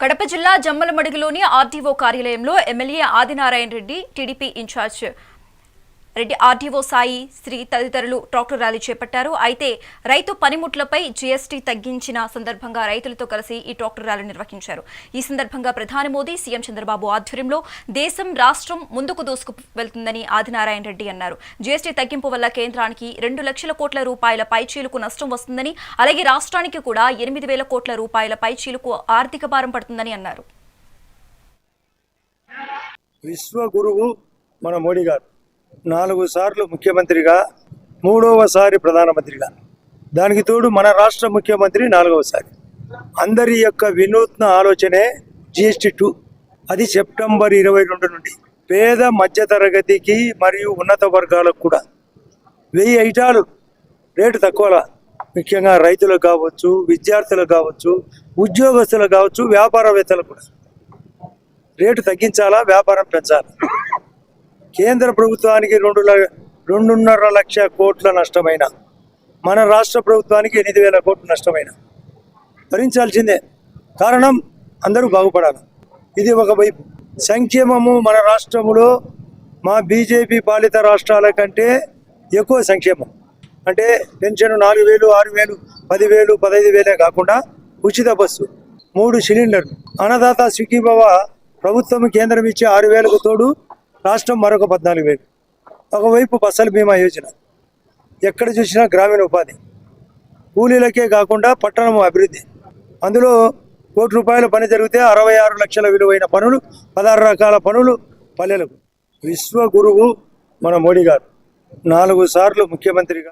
కడప జిల్లా జమ్మలమడుగులోని ఆర్డీఓ కార్యాలయంలో MLA Adinarayana Reddy TDP in-charge Reddy RDO Sai Sri తదితరులు ట్రాక్టర్ ర్యాలీ చేపట్టారు. అయితే రైతు పనిముట్లపై జీఎస్టీ తగ్గించిన సందర్భంగా రైతులతో కలిసి ఈ ట్రాక్టర్ ర్యాలీ నిర్వహించారు. ఈ సందర్భంగా ప్రధాని మోదీ సీఎం చంద్రబాబు ఆధ్వర్యంలో దేశం రాష్ట్రం ముందుకు దూసుకు వెళ్తుందని ఆదినారాయణ రెడ్డి అన్నారు. జీఎస్టీ తగ్గింపు వల్ల కేంద్రానికి రెండు లక్షల కోట్ల రూపాయల పైచీలకు నష్టం వస్తుందని అలాగే రాష్ట్రానికి కూడా ఎనిమిది వేల కోట్ల రూపాయల పైచీలకు ఆర్థిక భారం పడుతుందని అన్నారు. విశ్వగురువు మన మోడీ గారు. నాలుగు సార్లు ముఖ్యమంత్రిగా మూడవసారి ప్రధానమంత్రిగా. దానికి తోడు మన రాష్ట్ర ముఖ్యమంత్రి నాలుగవసారి. అందరి యొక్క వినూత్న ఆలోచనే జిఎస్టి టూ. అది సెప్టెంబర్ ఇరవై రెండు నుండి పేద మధ్యతరగతికి మరియు ఉన్నత వర్గాలకు కూడా. వెయ్యి ఐటాలు. రేటు తక్కువలా. ముఖ్యంగా రైతులకు కావచ్చు విద్యార్థులకు కావచ్చు ఉద్యోగస్తులకు కావచ్చు వ్యాపారవేత్తలకు కూడా. రేటు తగ్గించాలా? వ్యాపారం పెంచాలా? కేంద్ర ప్రభుత్వానికి రెండు ల- రెండున్నర లక్ష కోట్ల నష్టమైన మన రాష్ట్ర ప్రభుత్వానికి ఎనిమిది వేల కోట్ల నష్టమైన. భరించాల్సిందే. కారణం అందరూ బాగుపడాలి. ఇది ఒకవైపు సంక్షేమము మన రాష్ట్రములో మా బీజేపీ పాలిత రాష్ట్రాల కంటే ఎక్కువ సంక్షేమం. అంటే పెన్షన్ నాలుగు వేలు ఆరు వేలు పదివేలు పదహైదు వేలే కాకుండా ఉచిత బస్సు మూడు సిలిండర్లు. అన్నదాత సుఖీభవ ప్రభుత్వం కేంద్రం ఇచ్చే ఆరు వేలకు తోడు రాష్ట్రం మరొక పద్నాలుగు వేలు. ఒకవైపు ఫసల్ బీమా యోజన. ఎక్కడ చూసినా గ్రామీణ ఉపాధి. కూలీలకే కాకుండా పట్టణం అభివృద్ధి. అందులో కోటి రూపాయల పని జరిగితే అరవై ఆరు లక్షల విలువైన పనులు పదహారు రకాల పనులు పల్లెలకు. విశ్వ గురువు మన మోడీ గారు. నాలుగు సార్లు ముఖ్యమంత్రిగా